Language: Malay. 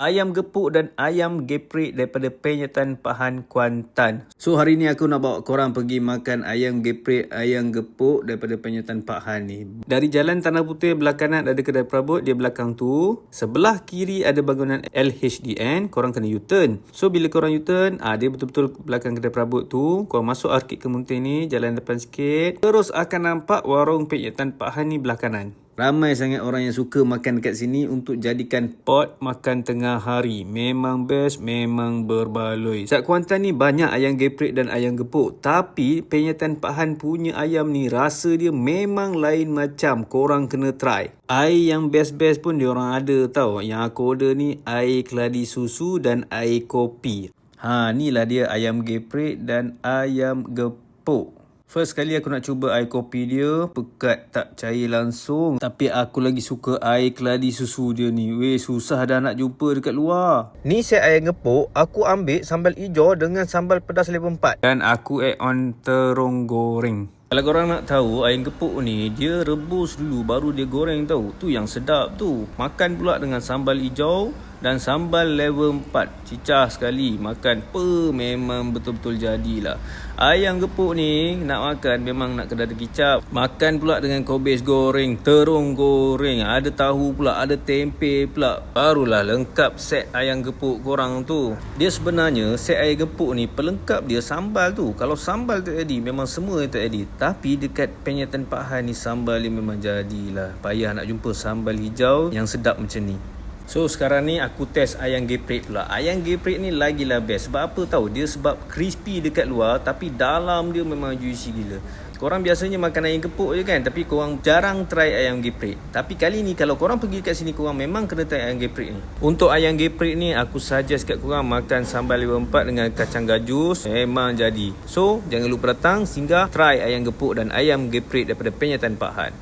ayam gepuk dan ayam geprek daripada penyetan Pahan Kuantan. So hari ni aku nak bawa korang pergi makan ayam geprek, ayam gepuk daripada penyetan Pahan ni. Dari jalan Tanah Putih belah kanan ada kedai perabot, dia belakang tu. Sebelah kiri ada bangunan LHDN, korang kena U-turn. So bila korang U-turn, ah dia betul-betul belakang kedai perabot tu. Korang masuk Arkid Kemunting ni, jalan depan sikit. Terus akan nampak warung penyetan Pahan ni belah kanan. Ramai sangat orang yang suka makan dekat sini untuk jadikan pot makan tengah hari. Memang best, memang berbaloi. Sat Kuantan ni banyak ayam geprek dan ayam gepuk. Tapi penyetan Pak Han punya ayam ni rasa dia memang lain macam. Korang kena try. Air yang best-best pun diorang ada tau. Yang aku order ni air keladi susu dan air kopi. Ha, ni lah dia ayam geprek dan ayam gepuk. First kali aku nak cuba air kopi dia Pekat tak cair langsung. Tapi aku lagi suka air keladi susu dia ni. Weh susah dah nak jumpa dekat luar. Ni set ayam gepuk Aku ambil sambal hijau dengan sambal pedas level 4 Dan aku add on terong goreng. Kalau korang nak tahu ayam gepuk ni dia rebus dulu baru dia goreng tahu. Tu yang sedap tu. Makan pula dengan sambal hijau dan sambal level 4. Cicah sekali makan pe memang betul-betul jadilah. Ayam gepuk ni nak makan memang nak kena ada kicap. Makan pula dengan kobis goreng, terung goreng, ada tahu pula, ada tempe pula. Barulah lengkap set ayam gepuk korang tu. Dia sebenarnya set ayam gepuk ni pelengkap dia sambal tu. Kalau sambal tak jadi memang semua tak jadi. Tapi dekat penyetan Pak Han ni sambal dia memang jadilah. Payah nak jumpa sambal hijau yang sedap macam ni. So sekarang ni aku test ayam geprek pula. Ayam geprek ni lagilah best. Sebab apa tahu? Dia sebab crispy dekat luar tapi dalam dia memang juicy gila. Korang biasanya makan ayam gepuk je kan Tapi korang jarang try ayam geprek Tapi kali ni kalau korang pergi kat sini Korang memang kena try ayam geprek ni Untuk ayam geprek ni Aku suggest kat korang Makan sambal level 4 dengan kacang gajus Memang jadi So jangan lupa datang Singgah try ayam gepuk dan ayam geprek Daripada penyetan Pak Han